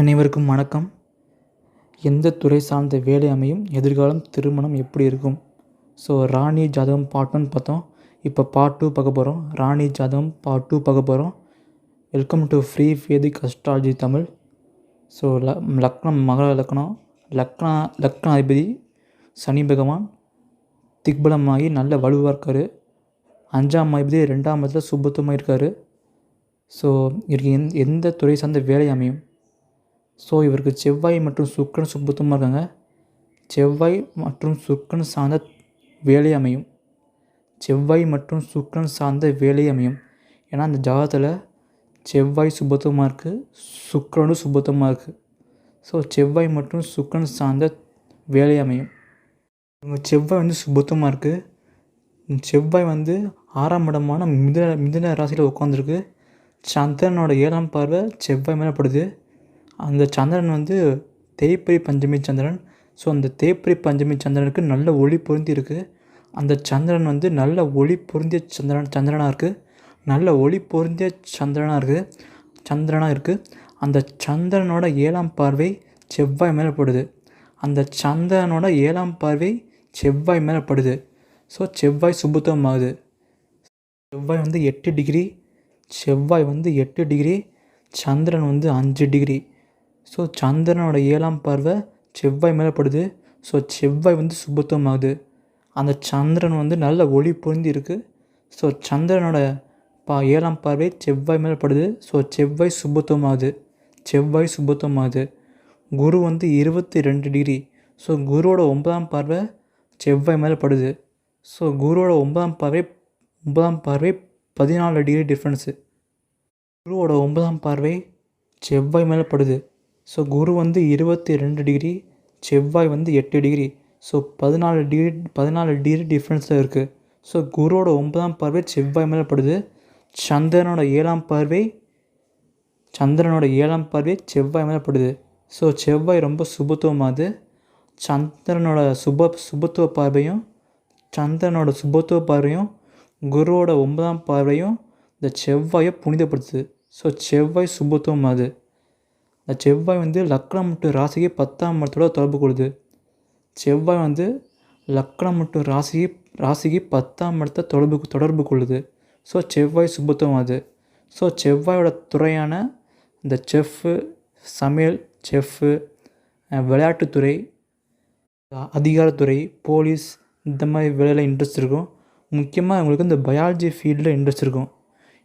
அனைவருக்கும் வணக்கம். எந்த துறை சார்ந்த வேலை அமையும் எதிர்காலம் திருமணம் எப்படி இருக்கும்? ஸோ ராணி ஜாதகம் பார்ட் ஒன் பார்த்தோம். இப்போ பார்ட் டூ பார்க்க போகிறோம் ராணி ஜாதகம் பார்ட் டூ பார்க்க போகிறோம் welcome to free Vedic astrology Tamil. So ல லக்னம் மகள லக்னம் லக்னா லக்ன அதிபதி சனி பகவான் திக்பலமாகி நல்ல வலுவாக இருக்கார். அஞ்சாம் அதிபதி ரெண்டாம் இடத்துல சுபத்துவமாக இருக்கார். ஸோ இவருக்கு எந் எந்த துறை சார்ந்த வேலை அமையும்? ஸோ இவருக்கு செவ்வாய் மற்றும் சுக்கரன் சுபத்துவமாக இருக்காங்க. செவ்வாய் மற்றும் சுக்கரன் சார்ந்த வேலை அமையும். செவ்வாய் மற்றும் சுக்கரன் சார்ந்த வேலை அமையும். ஏன்னா அந்த ஜாதகத்தில் செவ்வாய் சுபத்துவமாக இருக்குது சுக்கிரனும் சுபத்துவமாக இருக்குது ஸோ செவ்வாய் மற்றும் சுக்கரன் சார்ந்த வேலை அமையும். இவங்க செவ்வாய் வந்து சுபத்துவமாக இருக்குது செவ்வாய் வந்து ஆறாம் இடமான மிதன மிதன ராசியில் உட்காந்துருக்கு சந்திரனோட ஏழாம் பார்வை செவ்வாய் மேலே படுது. அந்த சந்திரன் வந்து தேய்பிரி பஞ்சமி சந்திரன். ஸோ அந்த தேய்பிரி பஞ்சமி சந்திரனுக்கு நல்ல ஒளி பொருந்தி இருக்குது அந்த சந்திரன் வந்து நல்ல ஒளி பொருந்திய சந்திரன் சந்திரனாக இருக்குது நல்ல ஒளி பொருந்திய சந்திரனாக இருக்குது சந்திரனாக இருக்குது அந்த சந்திரனோட ஏழாம் பார்வை செவ்வாய் மேலே படுது. அந்த சந்திரனோட ஏழாம் பார்வை செவ்வாய் மேலே படுது. ஸோ செவ்வாய் சுபுத்தம் ஆகுது செவ்வாய் வந்து எட்டு டிகிரி. செவ்வாய் வந்து எட்டு டிகிரி. சந்திரன் வந்து அஞ்சு டிகிரி. ஸோ சந்திரனோட ஏழாம் பார்வை செவ்வாய் மேலே படுது. ஸோ செவ்வாய் வந்து சுபத்துவம் ஆகுது அந்த சந்திரன் வந்து நல்ல ஒளி பொருந்தி இருக்குது ஸோ சந்திரனோட பா ஏழாம் பார்வை செவ்வாய் மேலே படுது. ஸோ செவ்வாய் சுபத்துவம் ஆகுது செவ்வாய் சுபத்துவம் ஆகுது குரு வந்து இருபத்தி ரெண்டு டிகிரி. ஸோ குருவோட ஒன்பதாம் பார்வை செவ்வாய் மேலே படுது. ஸோ குருவோட ஒன்பதாம் பார்வை ஒன்பதாம் பார்வை பதினாலு டிகிரி டிஃப்ரென்ஸு குருவோட ஒன்பதாம் பார்வை செவ்வாய் மேலே படுது. ஸோ குரு வந்து இருபத்தி ரெண்டு டிகிரி செவ்வாய் வந்து எட்டு டிகிரி ஸோ பதினாலு டிகிரி பதினாலு டிகிரி டிஃப்ரென்ஸில் இருக்குது ஸோ குருவோட ஒன்பதாம் பார்வை செவ்வாய் மேலே படுது. சந்திரனோட ஏழாம் பார்வை சந்திரனோட ஏழாம் பார்வை செவ்வாய் மேலே படுது. ஸோ செவ்வாய் ரொம்ப சுபத்துவமாகுது சந்திரனோட சுப சுபத்துவ பார்வையும் சந்திரனோட சுபத்துவ பார்வையும் குருவோட ஒன்பதாம் பார்வையும் இந்த செவ்வாயை புனிதப்படுத்துது. ஸோ செவ்வாய் சுபத்துவமாகுது இந்த செவ்வாய் வந்து லக்னம் மட்டும் ராசிக்கு பத்தாம் இடத்தோட தொடர்பு கொள்ளுது. செவ்வாய் வந்து லக்னம் மட்டும் ராசிக்கு ராசிக்கு பத்தாம் இடத்த தொடர்பு தொடர்பு கொள்ளுது. ஸோ செவ்வாய் சுபத்துவமாகுது ஸோ செவ்வாயோட துறையான இந்த செஃப்பு சமையல் செஃப்பு விளையாட்டுத்துறை அதிகாரத்துறை போலீஸ் இந்த மாதிரி வேலையில் இன்ட்ரெஸ்ட் இருக்கும். முக்கியமாக உங்களுக்கு இந்த பயாலஜி ஃபீல்டில் இன்ட்ரெஸ்ட் இருக்கும்.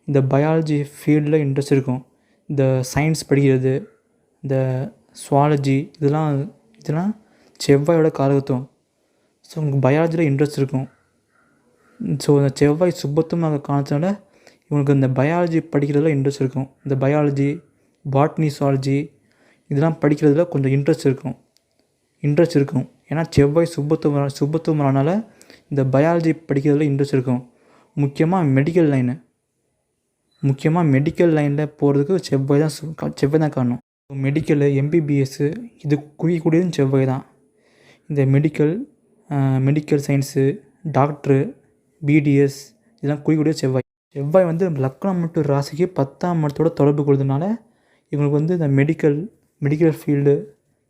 இந்த பயாலஜி ஃபீல்டில் இன்ட்ரெஸ்ட் இருக்கும். இந்த சயின்ஸ் படிக்கிறது இந்த சுவாலஜி இதெல்லாம் இதெல்லாம் செவ்வாயோட காரகத்துவம். ஸோ உங்களுக்கு பயாலஜியில் இன்ட்ரெஸ்ட் இருக்கும். ஸோ இந்த செவ்வாய் சுபத்துமாக காரணத்தினால இவங்களுக்கு இந்த பயாலஜி படிக்கிறதுல இன்ட்ரெஸ்ட் இருக்கும். இந்த பயாலஜி பாட்னி சுவாலஜி இதெல்லாம் படிக்கிறதுல கொஞ்சம் இன்ட்ரெஸ்ட் இருக்கும். இன்ட்ரெஸ்ட் இருக்கும். ஏன்னா செவ்வாய் சுபத்துவம் சுபத்துவமானால இந்த பயாலஜி படிக்கிறதுல இன்ட்ரெஸ்ட் இருக்கும். முக்கியமாக மெடிக்கல் லைனு முக்கியமாக மெடிக்கல் லைனில் போகிறதுக்கு செவ்வாய் தான் செவ்வாய் தான் காரணம். மெடிக்கலு எம்பிபிஎஸ்ஸு இது குறிக்கக்கூடியதும் செவ்வாய் தான் இந்த medical medical science doctor BDS இதெல்லாம் குறிக்கக்கூடிய செவ்வாய். செவ்வாய் வந்து லக்னம் மற்றும் ராசிக்கு பத்தாம் இடத்தோட தொடர்பு கொள்வதுனால இவங்களுக்கு வந்து இந்த மெடிக்கல் மெடிக்கல் ஃபீல்டு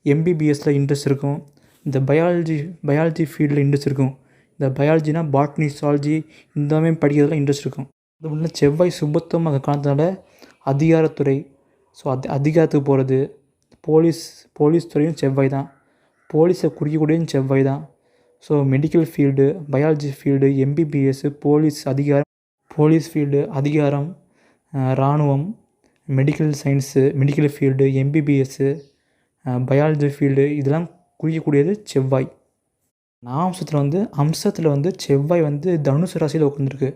எம்பிபிஎஸ்சில் இன்ட்ரெஸ்ட் இருக்கும். இந்த பயாலஜி பயாலஜி ஃபீல்டில் இன்ட்ரெஸ்ட் இருக்கும். இந்த பயாலஜினா பாட்னி சுவாலஜி இந்த மாதிரி இன்ட்ரெஸ்ட் இருக்கும். அது உள்ள செவ்வாய் சுபத்துவமாக காரணத்தினால அதிகாரத்துறை ஸோ அது அதிகாரத்துக்கு போகிறது போலீஸ் போலீஸ் துறையும் செவ்வாய் தான் போலீஸை குறிக்கக்கூடியதும் செவ்வாய் தான் so medical field biology field MBBS police அதிகாரம் போலீஸ் ஃபீல்டு அதிகாரம் இராணுவம் medical science medical field MBBS biology field இதெல்லாம் குறிக்கக்கூடியது செவ்வாய். நாம்சத்தில் அம்சத்தில் வந்து அம்சத்தில் வந்து செவ்வாய் வந்து தனுசு ராசியில் உட்காந்துருக்கு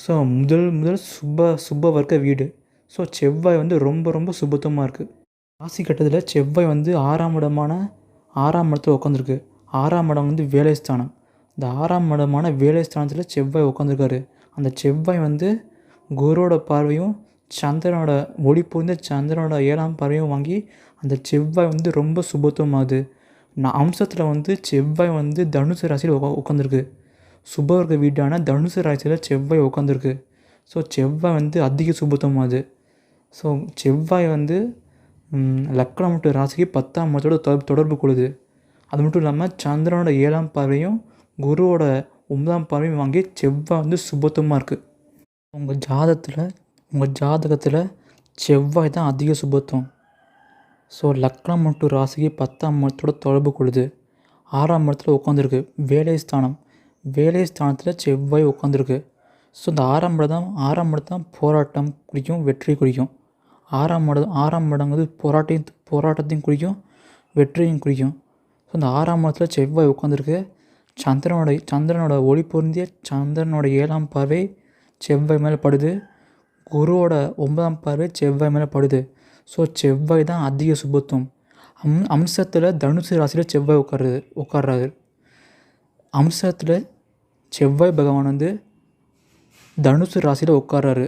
ஸோ முதல் முதல் சுப சுப வர்க்க வீடு. ஸோ செவ்வாய் வந்து ரொம்ப ரொம்ப சுபத்தமாக இருக்குது ராசி கட்டத்தில் செவ்வாய் வந்து ஆறாம் இடமான ஆறாம் இடத்துல உட்காந்துருக்கு ஆறாம் இடம் வந்து வேலைஸ்தானம். இந்த ஆறாம் இடமான வேலைஸ்தானத்தில் செவ்வாய் உட்காந்துருக்காரு அந்த செவ்வாய் வந்து குருவோட பார்வையும் சந்திரனோட ஒளி புரிந்த சந்திரனோட ஏழாம் பார்வையும் வாங்கி அந்த செவ்வாய் வந்து ரொம்ப சுபத்துவமாகுது நான் அம்சத்தில் வந்து செவ்வாய் வந்து தனுசு ராசியில் உட்கா உட்காந்துருக்கு சுபவர்க்க வீடான தனுசு ராசியில் செவ்வாய் உட்காந்துருக்கு ஸோ செவ்வாய் வந்து அதிக சுபத்துவமாகுது ஸோ செவ்வாய் வந்து லக்னம் மற்றும் ராசிக்கு பத்தாம் மரத்தோட தொடர்பு தொடர்பு கொள்ளுது. அது மட்டும் இல்லாமல் சந்திரனோட ஏழாம் பார்வையும் குருவோட ஒன்பதாம் பார்வையும் வாங்கி செவ்வாய் வந்து சுபத்துவமாக இருக்குது உங்கள் ஜாதகத்தில் உங்கள் ஜாதகத்தில் செவ்வாய் தான் அதிக சுபத்துவம். ஸோ லக்னம் மற்றும் ராசிக்கு பத்தாம் மரத்தோட தொடர்பு கொள்ளுது. ஆறாம் மரத்தில் உட்காந்துருக்கு வேலை ஸ்தானம். வேலை ஸ்தானத்தில் செவ்வாய் உட்காந்துருக்கு ஸோ இந்த ஆறாம் இடம் தான் ஆறாம் இடம் தான் போராட்டம் குறிக்கும் வெற்றி குறிக்கும் ஆறாம் மடம் ஆறாம் மடங்கிறது போராட்டையும் போராட்டத்தையும் குறிக்கும் வெற்றியும் குறிக்கும். ஸோ அந்த ஆறாம் மடத்தில் செவ்வாய் உட்காந்துருக்கு சந்திரனோட சந்திரனோட ஒளி பொருந்திய சந்திரனோட ஏழாம் பார்வை செவ்வாய் மேலே படுது. குருவோட ஒன்பதாம் பார்வை செவ்வாய் மேலே படுது. ஸோ செவ்வாய் தான் அதிக சுபத்துவம். அம் அம்சத்தில் தனுசு ராசியில் செவ்வாய் உட்காருது உட்கார்றாரு. அம்சத்தில் செவ்வாய் பகவான் வந்து தனுசு ராசியில் உட்கார்றாரு.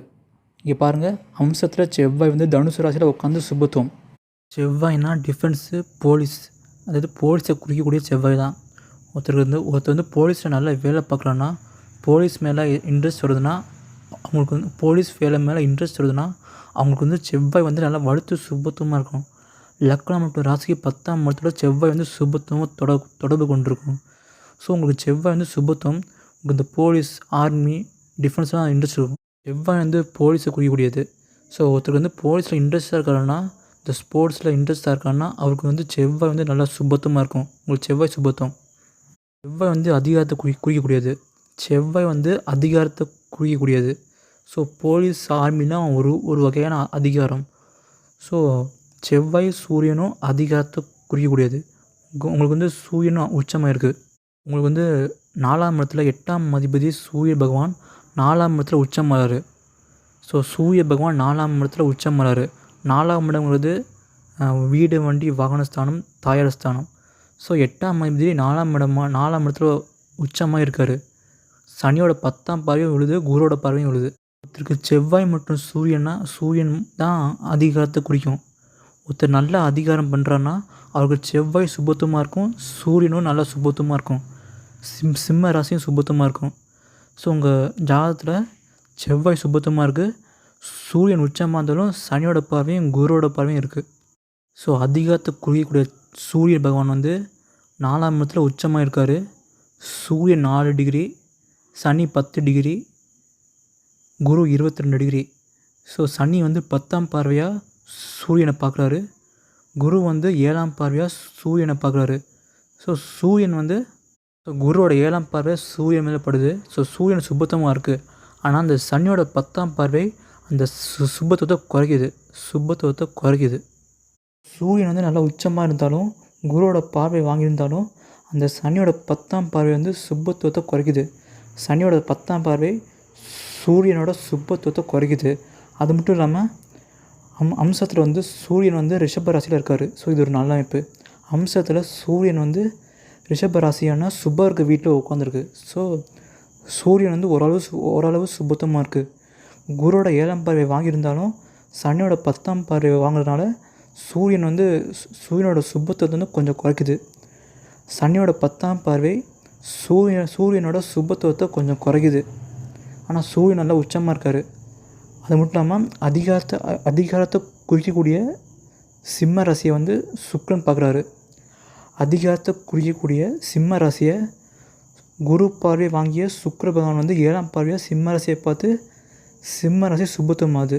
இங்கே பாருங்கள் அம்சத்தில் செவ்வாய் வந்து தனுசு ராசியில் உட்காந்து சுபத்துவம். செவ்வாய்னா டிஃபென்ஸு போலீஸ் அதாவது போலீஸை குறிக்கக்கூடிய செவ்வாய் தான். ஒருத்தருக்கு வந்து ஒருத்தர் வந்து போலீஸில் நல்லா வேலை பார்க்கலன்னா போலீஸ் மேலே இன்ட்ரெஸ்ட் வருதுன்னா அவங்களுக்கு வந்து போலீஸ் வேலை மேலே இன்ட்ரெஸ்ட் வருதுன்னா அவங்களுக்கு வந்து செவ்வாய் வந்து நல்லா வலுத்து சுபத்துவமாக இருக்கும் லக்னம் மற்றும் ராசிக்கு பத்தாம் மரத்தோட செவ்வாய் வந்து சுபத்துவம் தொட தொடர்பு கொண்டிருக்கும் ஸோ உங்களுக்கு செவ்வாய் வந்து சுபத்துவம் உங்களுக்கு இந்த போலீஸ் ஆர்மி டிஃபென்ஸ்லாம் இன்ட்ரெஸ்ட் இருக்கும். செவ்வாய் வந்து போலீஸை குறிக்கக்கூடியது ஸோ ஒருத்தருக்கு வந்து போலீஸில் இன்ட்ரெஸ்ட்டாக இருக்காருன்னா இந்த ஸ்போர்ட்ஸில் இன்ட்ரெஸ்ட்டாக இருக்காருன்னா அவருக்கு வந்து செவ்வாய் வந்து நல்லா சுபத்தமாக இருக்கும். உங்களுக்கு செவ்வாய் சுபத்தம். செவ்வாய் வந்து அதிகாரத்தை குறி குறிக்கக்கூடியது செவ்வாய் வந்து அதிகாரத்தை குறிக்கக்கூடியது ஸோ போலீஸ் ஆர்மினா ஒரு ஒரு வகையான அதிகாரம். ஸோ செவ்வாய் சூரியனும் அதிகாரத்தை குறிக்கக்கூடியது உங்களுக்கு வந்து சூரியனும் உச்சமாக இருக்குது உங்களுக்கு வந்து நாலாம் இடத்துல எட்டாம் அதிபதி சூரிய பகவான் நாலாம் இடத்துல உச்சம் வராரு. ஸோ சூரிய பகவான் நாலாம் இடத்துல உச்சம் வராரு. நாலாம் இடங்கிறது வீடு வண்டி வாகனஸ்தானம் தாயார் ஸ்தானம் ஸோ எட்டாம் அதிபதி நாலாம் இடமா நாலாம் இடத்துல உச்சமாக இருக்கார். சனியோட பத்தாம் பார்வையும் விழுது குருவோட பார்வையும் விழுது. ஒருத்தருக்கு செவ்வாய் மற்றும் சூரியன்னா சூரியன் தான் அதிகாரத்தை குறிக்கும். ஒருத்தர் நல்ல அதிகாரம் பண்ணுறான்னா அவருக்கு செவ்வாய் சுபத்துவமாக இருக்கும் சூரியனும் நல்லா சுபத்துவமாக இருக்கும். சிம் சிம்ம ராசியும் சுபத்துவமாக இருக்கும். ஸோ உங்கள் ஜாதகத்தில் செவ்வாய் சுபத்தமாக இருக்குது சூரியன் உச்சமாக இருந்தாலும் சனியோட பார்வையும் குருவோட பார்வையும் இருக்குது ஸோ அதிகாரத்தை குறிக்கக்கூடிய சூரிய பகவான் வந்து நாலாம் இடத்துல உச்சமாக இருக்கார். சூரியன் நாலு டிகிரி சனி பத்து டிகிரி குரு இருபத்தி ரெண்டு டிகிரி. ஸோ சனி வந்து பத்தாம் பார்வையாக சூரியனை பார்க்குறாரு. குரு வந்து ஏழாம் பார்வையாக சூரியனை பார்க்குறாரு. ஸோ சூரியன் வந்து ஸோ குருவோட ஏழாம் பார்வை சூரியன் மேலே படுது. ஸோ சூரியன் சுபத்தமாக இருக்குது ஆனால் அந்த சனியோட பத்தாம் பார்வை அந்த சு சுபத்துவத்தை குறைக்குது. சுபத்துவத்தை குறைக்குது. சூரியன் வந்து நல்லா உச்சமாக இருந்தாலும் குருவோட பார்வை வாங்கியிருந்தாலும் அந்த சனியோட பத்தாம் பார்வை வந்து சுபத்துவத்தை குறைக்குது. சனியோட பத்தாம் பார்வை சூரியனோட சுபத்துவத்தை குறைக்குது. அது மட்டும் இல்லாமல் அம் அம்சத்தில் வந்து சூரியன் வந்து ரிஷப ராசியில் இருக்கார். ஸோ இது ஒரு நல்ல அமைப்பு. அம்சத்தில் சூரியன் வந்து ரிஷப ராசியான சுப இருக்க வீட்டில் உட்காந்துருக்கு ஸோ சூரியன் வந்து ஓரளவு ஓரளவு சுபத்தமாக இருக்குது குருவோட ஏழாம் பார்வை வாங்கியிருந்தாலும் சனியோட பத்தாம் பார்வை வாங்குறதுனால சூரியன் வந்து சூரியனோட சுபத்துவத்தை வந்து கொஞ்சம் குறைக்குது. சனியோட பத்தாம் பார்வை சூரியன் சூரியனோட சுபத்துவத்தை கொஞ்சம் குறைக்குது. ஆனால் சூரியன் நல்லா உச்சமாக இருக்கார். அது மட்டும் இல்லாமல் அதிகாரத்தை அதிகாரத்தை குறிக்கக்கூடிய சிம்ம ரசியை வந்து சுக்ரன் பார்க்குறாரு. அதிகாரத்தை குறிக்கக்கூடிய சிம்ம ராசியை குரு பார்வையை வாங்கிய சுக்கர பகவான் வந்து ஏழாம் பார்வையாக சிம்ம ராசியை பார்த்து சிம்ம ராசி சுபத்தமாகுது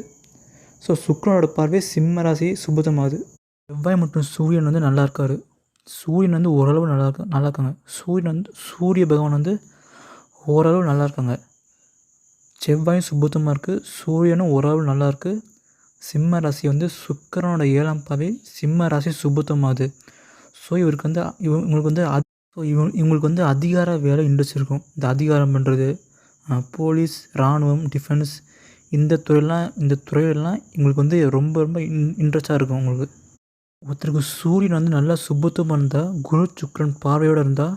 ஸோ சுக்கரனோட பார்வை சிம்ம ராசி சுபத்தமாகுது செவ்வாய் மற்றும் சூரியன் வந்து நல்லா இருக்கார். சூரியன் வந்து ஓரளவு நல்லா இருக்க நல்லா இருக்காங்க. சூரியன் வந்து சூரிய பகவான் வந்து ஓரளவு நல்லா இருக்காங்க. செவ்வாயும் சுபத்தமாக இருக்குது சூரியனும் ஓரளவு நல்லா இருக்குது சிம்ம ராசி வந்து சுக்கரனோட ஏழாம் பாவை சிம்ம ராசி சுபத்தமாகுது ஸோ இவருக்கு வந்து இவ இவங்களுக்கு வந்து ஸோ இவங்க இவங்களுக்கு வந்து அதிகார வேலை இன்ட்ரெஸ்ட் இருக்கும். இந்த அதிகாரம் பண்ணுறது போலீஸ் இராணுவம் டிஃபென்ஸ் இந்த துறையெல்லாம் இந்த துறையெல்லாம் இவங்களுக்கு வந்து ரொம்ப ரொம்ப இன் இன்ட்ரெஸ்டாக இருக்கும் உங்களுக்கு ஒருத்தருக்கு சூரியன் வந்து நல்லா சுபத்துவமாக இருந்தால் குரு சுக்ரன் பார்வையோடு இருந்தால்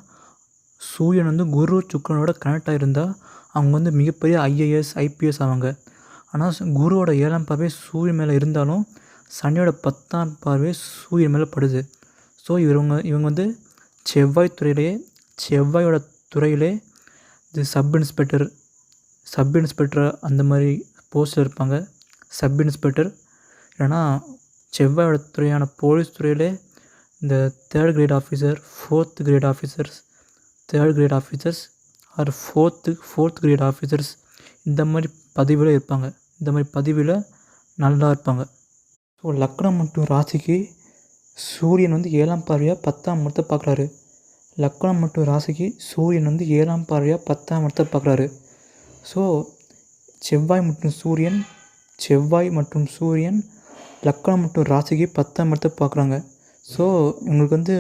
சூரியன் வந்து குரு சுக்ரனோட கனெக்ட் ஆகிருந்தால் அவங்க வந்து மிகப்பெரிய ஐஏஎஸ் ஐபிஎஸ் ஆவாங்க. ஆனால் குருவோட ஏழாம் பார்வை சூரியன் மேலே இருந்தாலும் சனியோட பத்தாம் பார்வை சூரியன் மேலே படுது. ஸோ இவங்க இவங்க வந்து செவ்வாய் துறையிலே செவ்வாயோட துறையிலே இது சப் இன்ஸ்பெக்டர் சப் இன்ஸ்பெக்டர் அந்த மாதிரி போஸ்ட்டில் இருப்பாங்க. சப் இன்ஸ்பெக்டர் இல்லைன்னா செவ்வாயோட துறையான போலீஸ் துறையிலே இந்த third grade officer fourth grade officers third grade officers or fourth fourth grade officers இந்த மாதிரி பதவியில் இருப்பாங்க. இந்த மாதிரி பதவியில் நல்லா இருப்பாங்க. ஸோ லக்னம் மற்றும் ராசிக்கு சூரியன் வந்து ஏழாம் பார்வையாக பத்தாம் இடத்தை பார்க்குறாரு. லக்னம் மற்றும் ராசிக்கு சூரியன் வந்து ஏழாம் பார்வையாக பத்தாம் இடத்தை பார்க்குறாரு. ஸோ செவ்வாய் மற்றும் சூரியன் செவ்வாய் மற்றும் சூரியன் லக்னம் மற்றும் ராசிக்கு பத்தாம் இடத்தை பார்க்குறாங்க. ஸோ இவங்களுக்கு வந்து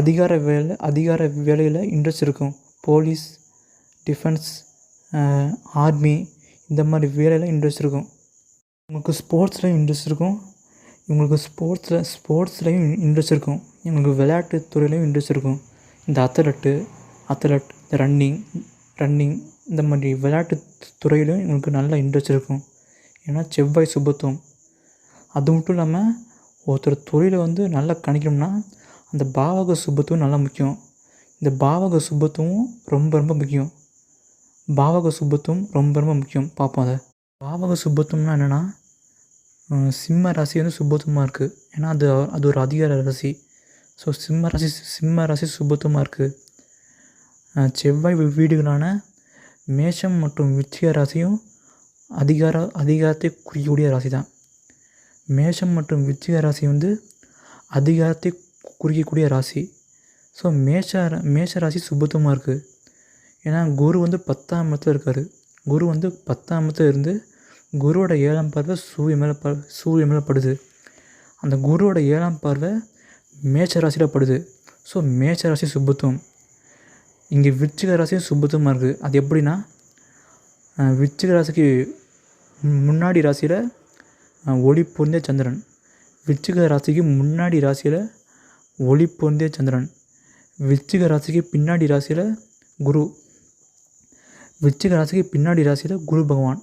அதிகார வேலை அதிகார வேலையில் இன்ட்ரெஸ்ட் இருக்கும். போலீஸ் டிஃபென்ஸ் ஆர்மி இந்த மாதிரி வேலையில் இன்ட்ரெஸ்ட் இருக்கும். உங்களுக்கு ஸ்போர்ட்ஸில் இன்ட்ரெஸ்ட் இருக்கும். இவங்களுக்கு ஸ்போர்ட்ஸில் ஸ்போர்ட்ஸ்லேயும் இன்ட்ரெஸ்ட் இருக்கும். இவங்களுக்கு விளையாட்டு துறையிலையும் இன்ட்ரெஸ்ட் இருக்கும். இந்த அத்லெட்டு அத்லெட் இந்த ரன்னிங் ரன்னிங் இந்த மாதிரி விளையாட்டு துறையிலையும் இவங்களுக்கு நல்ல இன்ட்ரெஸ்ட் இருக்கும். ஏன்னா செவ்வாய் சுபத்துவம். அது மட்டும் இல்லாமல் ஒருத்தர் தொழிலை வந்து நல்லா கணிக்கணும்னா அந்த பாவக சுபத்துவம் நல்லா முக்கியம். இந்த பாவக சுபத்துவம் ரொம்ப ரொம்ப முக்கியம். பாவக சுபத்துவம் ரொம்ப ரொம்ப முக்கியம். பார்ப்போம் அதை. பாவக சுபத்துவம்னா என்னென்னா சிம்ம ராசி வந்து சுபத்துவமாக இருக்குது ஏன்னா அது அது ஒரு அதிகார ராசி. ஸோ சிம்ம ராசி சிம்ம ராசி சுபத்துவமாக இருக்குது செவ்வாய் வீடுகளான மேஷம் மற்றும் விச்சிக ராசியும் அதிகார அதிகாரத்தை குறிக்கக்கூடிய ராசி தான் மேஷம் மற்றும் விச்சிக ராசி வந்து அதிகாரத்தை குறிக்கக்கூடிய ராசி. ஸோ மேஷ ரா- மேஷ ராசி சுபத்துவமாக இருக்குது ஏன்னா குரு வந்து பத்தாம் இடத்துல இருக்கார். குரு வந்து பத்தாம் இடத்துல இருந்து குருவோட ஏழாம் பார்வை சூரிய மேலே ப சூரிய மேலே படுது. அந்த குருவோட ஏழாம் பார்வை மேச்ச ராசியில் படுது. ஸோ மேச்ச ராசி சுபத்துவம். இங்கே விச்சிக ராசியும் சுபத்துவமாக இருக்குது. அது எப்படின்னா விச்சிக ராசிக்கு முன்னாடி ராசியில் ஒளி பொருந்திய சந்திரன். விச்சிக ராசிக்கு முன்னாடி ராசியில் ஒளி பொருந்திய சந்திரன். விச்சிக ராசிக்கு பின்னாடி ராசியில் குரு. விச்சிக ராசிக்கு பின்னாடி ராசியில் குரு பகவான்.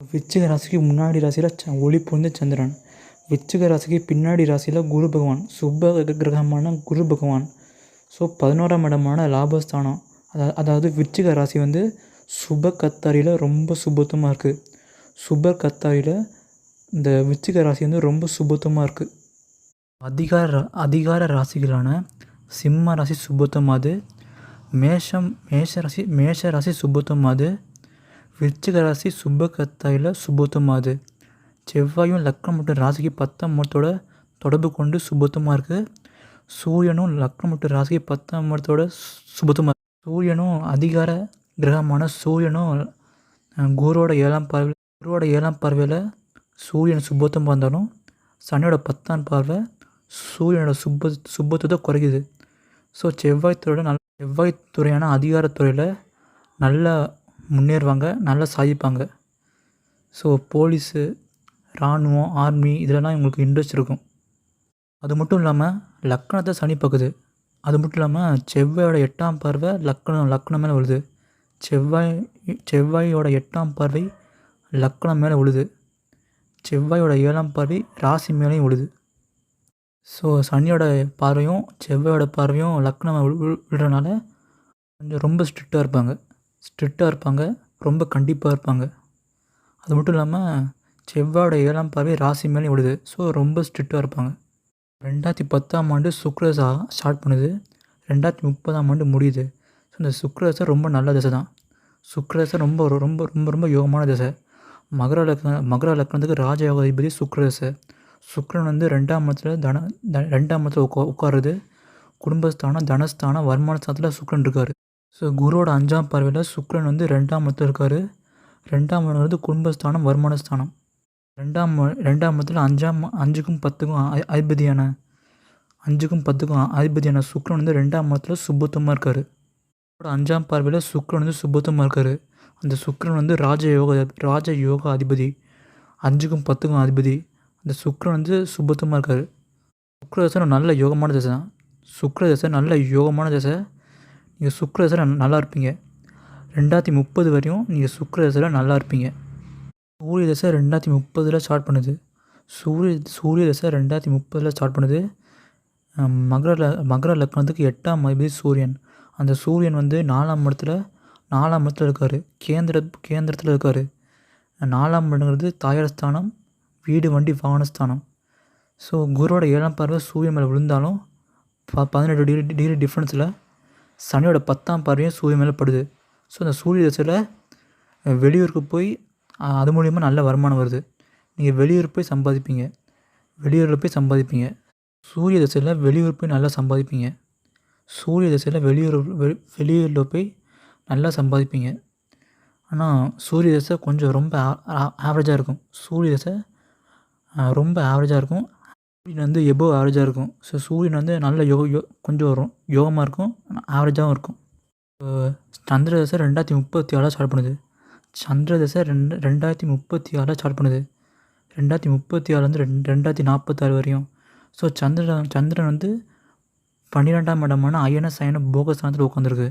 விருச்சிக ராசிக்கு முன்னாடி ராசியில் ச ஒளி பொருந்திய சந்திரன். விருச்சிக ராசிக்கு பின்னாடி ராசியில் குரு பகவான். சுப கிரகமான குரு பகவான். ஸோ பதினோராம் இடமான லாபஸ்தானம். அதாவது அதாவது விச்சிக ராசி வந்து சுப கத்தாரியில் ரொம்ப சுபத்துவமாக இருக்குது சுப கத்தாரியில் இந்த விச்சிக ராசி வந்து ரொம்ப சுபத்துவமாக இருக்குது அதிகார அதிகார ராசிகளான சிம்ம ராசி சுபத்துவமாது மேஷம் மேஷ ராசி மேஷ ராசி சுபத்துவமாது விருச்சிக ராசி சுப கத்தாயில் செவ்வாயும் லக்னம் மற்றும் ராசிக்கு பத்தாம் இடத்தோட தொடர்பு கொண்டு சுபத்துவமாக இருக்குது சூரியனும் லக்னம் மற்றும் ராசிக்கு பத்தாம் இடத்தோட சுபத்துவமாக சூரியனும் அதிகார கிரகமான சூரியனும் குருவோட ஏழாம் பார்வை குருவோட ஏழாம் பார்வையில் சூரியன் சுபத்துவமாக வந்தாலும் சனியோட பத்தாம் பார்வை சூரியனோட சுப சுபத்துவத்தை குறைக்குது. ஸோ செவ்வாய் துறையோட நல்ல செவ்வாய் துறையான அதிகாரத்துறையில் நல்லா முன்னேறுவாங்க நல்லா சாதிப்பாங்க. ஸோ போலீஸு இராணுவம் ஆர்மி இதிலலாம் இவங்களுக்கு இன்ட்ரெஸ்ட் இருக்கும். அது மட்டும் இல்லாமல் லக்னத்தை சனி பார்க்குது. அது மட்டும் இல்லாமல் செவ்வாயோட எட்டாம் பார்வை லக்னம் லக்னம் மேலே விழுது. செவ்வாய் செவ்வாயோட எட்டாம் பார்வை லக்னம் மேலே விழுது. செவ்வாயோட ஏழாம் பார்வை ராசி மேலேயும் விழுது. ஸோ சனியோட பார்வையும் செவ்வாயோட பார்வையும் லக்னம் விழு- விழுறனால கொஞ்சம் ரொம்ப ஸ்ட்ரிக்டாக இருப்பாங்க. ஸ்ட்ரிக்டாக இருப்பாங்க ரொம்ப கண்டிப்பாக இருப்பாங்க. அது மட்டும் இல்லாமல் செவ்வாயோட ஏழாம் பார்வை ராசி மேலேயும் விடுது ஸோ ரொம்ப ஸ்ட்ரிக்டாக இருப்பாங்க. ரெண்டாயிரத்தி பத்தாம் ஆண்டு சுக்ரதசா ஸ்டார்ட் பண்ணுது. ரெண்டாயிரத்தி முப்பதாம் ஆண்டு முடியுது. ஸோ இந்த சுக்ரதசை ரொம்ப நல்ல தசை தான். சுக்ரதசை ரொம்ப ரொம்ப ரொம்ப ரொம்ப யோகமான தசை. மகர லக்ன மகர லக்னத்துக்கு ராஜயோக அதிபதி சுக்ரதசை. சுக்ரன் வந்து ரெண்டாம் இடத்துல தன த- ரெண்டாம் இடத்துல உட்கா உட்காருது. குடும்பஸ்தானம் தனஸ்தானம் வருமானஸ்தானத்தில் சுக்ரன் இருக்கார். ஸோ குருவோட அஞ்சாம் பார்வையில் சுக்ரன் வந்து ரெண்டாம் இடத்துல இருக்கார். ரெண்டாம் இடம் வந்து குடும்பஸ்தானம் வருமான ஸ்தானம் ரெண்டாம் ரெண்டாம் இடத்துல அஞ்சாம் அஞ்சுக்கும் பத்துக்கும் அதிபதியான அஞ்சுக்கும் பத்துக்கும் அதிபதியான சுக்ரன் வந்து ரெண்டாம் இடத்துல சுபத்துவமாக இருக்கார். அஞ்சாம் பார்வையில் சுக்ரன் வந்து சுபத்துவமாக இருக்கார். அந்த சுக்ரன் வந்து ராஜ யோக ராஜ யோகா அதிபதி. அஞ்சுக்கும் பத்துக்கும் அதிபதி. அந்த சுக்ரன் வந்து சுபத்துவமாக இருக்கார். சுக்ர தசை நல்ல யோகமான தசை தான். சுக்ர தசை நல்ல யோகமான தசை. நீங்கள் சுக்ர நல்லா இருப்பீங்க. ரெண்டாயிரத்தி முப்பது வரையும் நீங்கள் சுக்ர தசையில் நல்லா இருப்பீங்க. சூரிய தசை ரெண்டாயிரத்தி முப்பதில் ஸ்டார்ட் பண்ணுது. சூரிய சூரிய தசை ரெண்டாயிரத்தி முப்பதில் ஸ்டார்ட் பண்ணுது. மகர ல மகர லக்னத்துக்கு எட்டாம் அதிபதி சூரியன். அந்த சூரியன் வந்து நாலாம் இடத்துல நாலாம் இடத்துல இருக்கார். கேந்திர கேந்திரத்தில் இருக்கார். நாலாம் இடங்கிறது தாயார் ஸ்தானம் வீடு வண்டி வாகனஸ்தானம் ஸோ குருவோட ஏழாம் பார்வை சூரியன் மேலே விழுந்தாலும் ப பதினெட்டு டிகிரி டிகிரி டிஃப்ரென்ஸில் சனியோட பத்தாம் பார்வையும் சூரியன் மேலே படுது. ஸோ அந்த சூரிய தசையில் வெளியூருக்கு போய் அது மூலிமா நல்ல வருமானம் வருது. நீங்கள் வெளியூர் போய் சம்பாதிப்பீங்க. வெளியூரில் போய் சம்பாதிப்பீங்க. சூரிய தசையில் வெளியூர் போய் நல்லா சம்பாதிப்பீங்க. சூரிய தசையில் வெளியூர் வெளியூரில் போய் நல்லா சம்பாதிப்பீங்க. ஆனால் சூரிய தசை கொஞ்சம் ரொம்ப ஆவரேஜாக இருக்கும். சூரிய தசை ரொம்ப ஆவரேஜாக இருக்கும். சூரியன் வந்து எபோவ் ஆவரேஜாக இருக்கும். ஸோ சூரியன் வந்து நல்ல யோ யோ கொஞ்சம் வரும். யோகமாக இருக்கும். ஆவரேஜாகவும் இருக்கும். இப்போ சந்திர தசை ரெண்டாயிரத்தி முப்பத்தி ஆறில் ஸ்டார்ட் பண்ணுது. சந்திர தசை ரெண்டு ரெண்டாயிரத்தி முப்பத்தி ஆறில் ஸ்டார்ட் பண்ணுது. ரெண்டாயிரத்தி முப்பத்தி ஆறுலேருந்து ரெண்டு ரெண்டாயிரத்தி நாற்பத்தாறு வரையும். ஸோ சந்திரன் சந்திரன் வந்து பன்னிரெண்டாம் இடமான அயன சயன போகஸ்தானத்தில் உட்காந்துருக்கு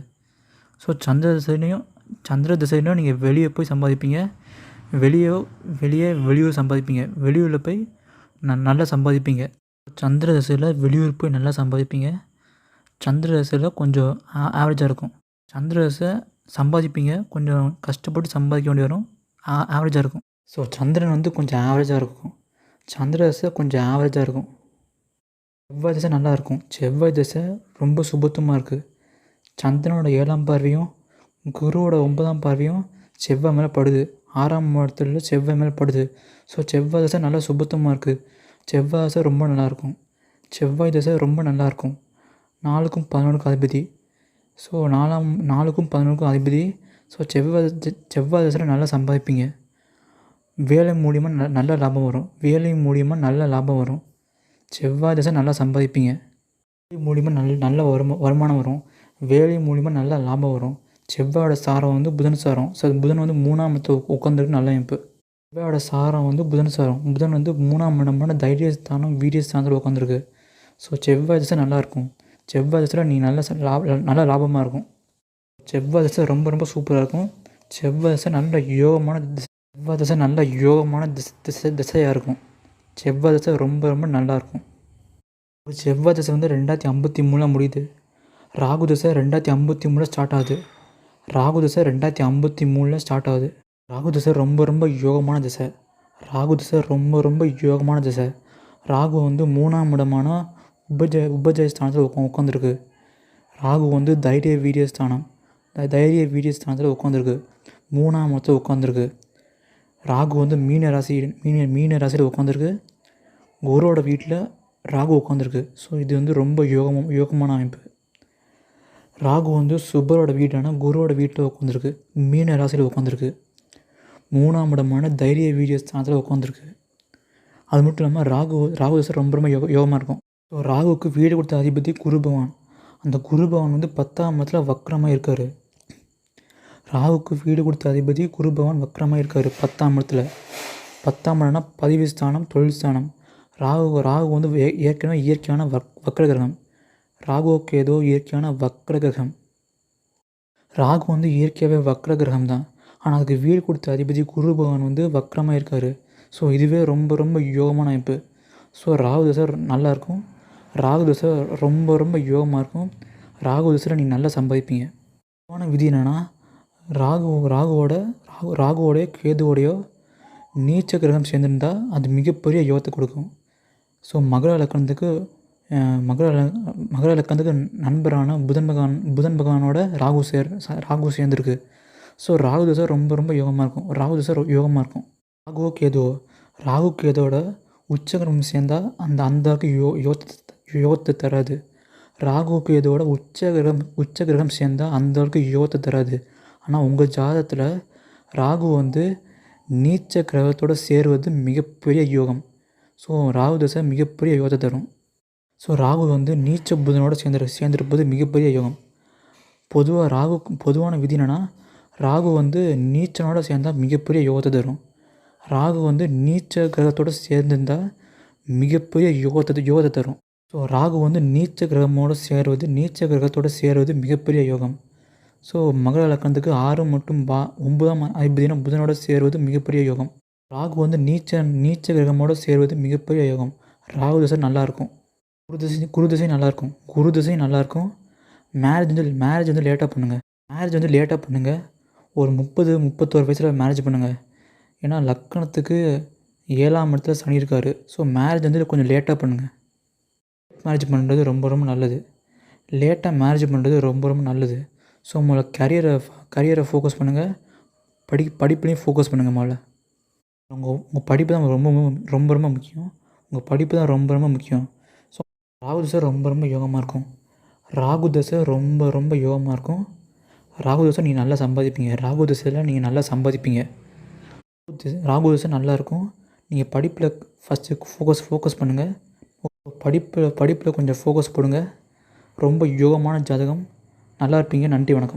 ஸோ சந்திர திசையிலையும் சந்திர திசையிலையும் நீங்கள் வெளியே போய் சம்பாதிப்பீங்க. வெளியே வெளியே வெளியூர் சம்பாதிப்பீங்க. வெளியூரில் போய் நான் நல்லா சம்பாதிப்பீங்க. சந்திர தசையில் வெளியூர் போய் நல்லா சம்பாதிப்பீங்க. சந்திர தசையில் கொஞ்சம் ஆவரேஜாக இருக்கும். சந்திர தசை சம்பாதிப்பீங்க. கொஞ்சம் கஷ்டப்பட்டு சம்பாதிக்க வேண்டி வரும். ஆவரேஜாக இருக்கும். ஸோ சந்திரன் வந்து கொஞ்சம் ஆவரேஜாக இருக்கும். சந்திர தசை கொஞ்சம் ஆவரேஜாக இருக்கும். செவ்வாய் தசை நல்லா இருக்கும். செவ்வாய் தசை ரொம்ப சுபத்துவமாக இருக்குது சந்திரனோட ஏழாம் பார்வையும் குருவோட ஒன்பதாம் பார்வையும் செவ்வாய் மேலே படுது. ஆறாம் இடத்துல செவ்வாய் மேலே படுது. ஸோ செவ்வாய் தசை நல்லா சுபத்தமாக இருக்குது செவ்வாய் தசை ரொம்ப நல்லாயிருக்கும் செவ்வாய் தசை ரொம்ப நல்லாயிருக்கும் நாலுக்கும் பதினொன்றுக்கும் அதிபதி. ஸோ நாலாம் நாலுக்கும் பதினொன்றுக்கும் அதிபதி. ஸோ செவ்வாய் செவ்வாய் தசையில் நல்லா சம்பாதிப்பீங்க. வேலை மூலியமாக ந நல்ல லாபம் வரும். வேலை மூலியமாக நல்ல லாபம் வரும். செவ்வாய் தசை நல்லா சம்பாதிப்பீங்க. வேலை மூலியமாக நல்ல நல்ல வருமா வருமானம் வரும். வேலை மூலியமாக நல்ல லாபம் வரும். செவ்வாயோட சாரம் வந்து புதன் சாரம். ஸோ புதன் வந்து மூணாம் இடத்துல உட்காந்துருக்கு நல்ல அமைப்பு செவ்வாயோட சாரம் வந்து புதன் சாரம். புதன் வந்து மூணாம் இடமான தைரியஸ்தானம் வீரியஸ்தானத்தில் உட்காந்துருக்கு ஸோ செவ்வாய் திசை நல்லாயிருக்கும் செவ்வாய் திசையில் நீ நல்ல லாப நல்ல லாபமாக இருக்கும். செவ்வாய் திசை ரொம்ப ரொம்ப சூப்பராக இருக்கும். செவ்வாய் திசை நல்ல யோகமான திசை செவ்வாய் திசை நல்ல யோகமான திசை திசை திசையாக இருக்கும். செவ்வாய் திசை ரொம்ப ரொம்ப நல்லாயிருக்கும் செவ்வாய் திசை வந்து ரெண்டாயிரத்தி ஐம்பத்தி மூணில் முடியுது. ராகு திசை ரெண்டாயிரத்தி ஐம்பத்தி மூணில் ஸ்டார்ட் ஆகுது. ராகு திசை ரெண்டாயிரத்தி ஐம்பத்தி மூணில் ஸ்டார்ட் ஆகுது. ராகு திசை ரொம்ப ரொம்ப யோகமான திசை. ராகு திசை ரொம்ப ரொம்ப யோகமான திசை. ராகு வந்து மூணாம் இடமான உபஜய உபஜய ஸ்தானத்தில் உட்கா உட்காந்துருக்கு ராகு வந்து தைரிய வீரிய ஸ்தானம். த- தைரிய வீரிய ஸ்தானத்தில் உட்காந்துருக்கு மூணாம் இடத்துல உட்காந்துருக்கு ராகு வந்து மீன ராசி மீன மீன ராசியில் உட்காந்துருக்கு குருவோட வீட்டில் ராகு உட்காந்துருக்கு ஸோ இது வந்து ரொம்ப யோகமும் யோகமான அமைப்பு. ராகு வந்து சுபரோட வீடான குருவோட வீட்டில் உட்காந்துருக்கு மீன ராசியில் உட்காந்துருக்கு மூணாம் இடமான தைரிய வீரிய ஸ்தானத்தில் உட்காந்துருக்கு அது மட்டும் இல்லாமல் ராகு ராகு தசை ரொம்ப ரொம்ப யோக யோகமாக இருக்கும். ஸோ ராகுவுக்கு வீடு கொடுத்த அதிபதி குருபவான். அந்த குருபவான் வந்து பத்தாம் இடத்துல வக்கரமாக இருக்கார். ராகுவுக்கு வீடு கொடுத்த அதிபதி குருபவான் வக்கரமாக இருக்கார் பத்தாம் இடத்துல. பத்தாம் இடம்னா பதிவு ஸ்தானம் தொழில் ஸ்தானம். ராகு ராகு வந்து ஏ- ஏற்கனவே இயற்கையான வக் வக்கரகிரகம் ராகுவோ ராகுவுக்கு ஏதோ இயற்கையான வக்ர கிரகம் ராகு வந்து இயற்கையாகவே வக்ர கிரகம் தான் ஆனால் அதுக்கு வீடு கொடுத்த அதிபதி குரு பகவான் வந்து வக்ரமாக இருக்கார். ஸோ இதுவே ரொம்ப ரொம்ப யோகமான அமைப்பு. ஸோ ராகு தசை நல்லாயிருக்கும் ராகு தசை ரொம்ப ரொம்ப யோகமாக இருக்கும். ராகு தசையில் நீங்கள் நல்லா சம்பாதிப்பீங்க. முக்கியமான விதி என்னென்னா ராகு ராகுவோட ராகு ராகுவோடைய கேதுவோடையோ நீச்ச கிரகம் சேர்ந்துருந்தால் அது மிகப்பெரிய யோகத்தை கொடுக்கும். ஸோ மகர லக்கணத்துக்கு மகர மகர லக்கணத்துக்கு நண்பரான புதன் பகவான் புதன் பகவானோட ராகு சேர் ச- ராகு சேர்ந்துருக்கு. ஸோ ராகு தசை ரொம்ப ரொம்ப யோகமாக இருக்கும். ராகு தசை யோகமாக இருக்கும். ராகுவோ கேதுவோ ராகு கேதோட உச்சகிரகம் சேர்ந்தால் அந்த அந்த அளவுக்கு யோ யோகத்தை யோகத்தை தராது. ராகு கேதோட உச்ச கிரகம் உச்ச கிரகம் சேர்ந்தால் அந்த அளவுக்கு யோகத்தை தராது. ஆனால் உங்கள் ஜாதகத்தில் ராகு வந்து நீச்ச கிரகத்தோட சேருவது மிகப்பெரிய யோகம். ஸோ ராகு தசை மிகப்பெரிய யோகத்தை தரும். ஸோ ராகு வந்து நீச்ச புதனோடு சேர்ந்து சேர்ந்துருப்பது மிகப்பெரிய யோகம். பொதுவாக ராகு பொதுவான விதி என்னென்னா ராகு வந்து நீச்சனோட சேர்ந்தால் மிகப்பெரிய யோகத்தை தரும். ராகு வந்து நீச்ச கிரகத்தோட சேர்ந்திருந்தால் மிகப்பெரிய யோகத்தை யோகத்தை தரும். ஸோ ராகு வந்து நீச்ச கிரகமோடு சேருவது நீச்ச கிரகத்தோடு சேருவது மிகப்பெரிய யோகம். ஸோ மகர லக்கணத்துக்கு ஆறு மற்றும் பா ஒன்பதாம் அதிபதியான புதனோடு சேருவது மிகப்பெரிய யோகம். ராகு வந்து நீச்ச நீச்ச கிரகமோடு சேருவது மிகப்பெரிய யோகம். ராகு தசை நல்லாயிருக்கும் குரு திசை குரு திசை நல்லாயிருக்கும் குரு திசை நல்லாயிருக்கும் மேரேஜ் வந்து மேரேஜ் வந்து லேட்டாக பண்ணுங்கள் மேரேஜ் வந்து லேட்டாக பண்ணுங்கள் ஒரு முப்பது முப்பத்தோரு வயசில் மேரேஜ் பண்ணுங்கள் ஏன்னா லக்கணத்துக்கு ஏழாம் இடத்துல சனி இருக்கார். ஸோ மேரேஜ் வந்து கொஞ்சம் லேட்டாக பண்ணுங்கள் மேரேஜ் பண்ணுறது ரொம்ப ரொம்ப நல்லது. லேட்டாக மேரேஜ் பண்ணுறது ரொம்ப ரொம்ப நல்லது. ஸோ உங்களை கரியரை கரியரை ஃபோக்கஸ் பண்ணுங்கள் படி படிப்புலேயும் ஃபோக்கஸ் பண்ணுங்கள் முதல்ல உங்கள் உங்கள் படிப்பு தான் ரொம்ப ரொம்ப ரொம்ப ரொம்ப முக்கியம். உங்கள் படிப்பு தான் ரொம்ப ரொம்ப முக்கியம். ராகு தசை ரொம்ப ரொம்ப யோகமாக இருக்கும். ராகு தசை ரொம்ப ரொம்ப யோகமாக இருக்கும். ராகு தசை நீங்கள் நல்லா சம்பாதிப்பீங்க. ராகு தசையில் நீங்கள் நல்லா சம்பாதிப்பீங்க. ராகு தசை நல்லா இருக்கும். நீங்கள் படிப்பில் ஃபஸ்ட்டு ஃபோக்கஸ் ஃபோக்கஸ் பண்ணுங்கள் படிப்பில் படிப்பில் கொஞ்சம் ஃபோக்கஸ் போடுங்க. ரொம்ப யோகமான ஜாதகம். நல்லா இருப்பீங்க. நன்றி வணக்கம்.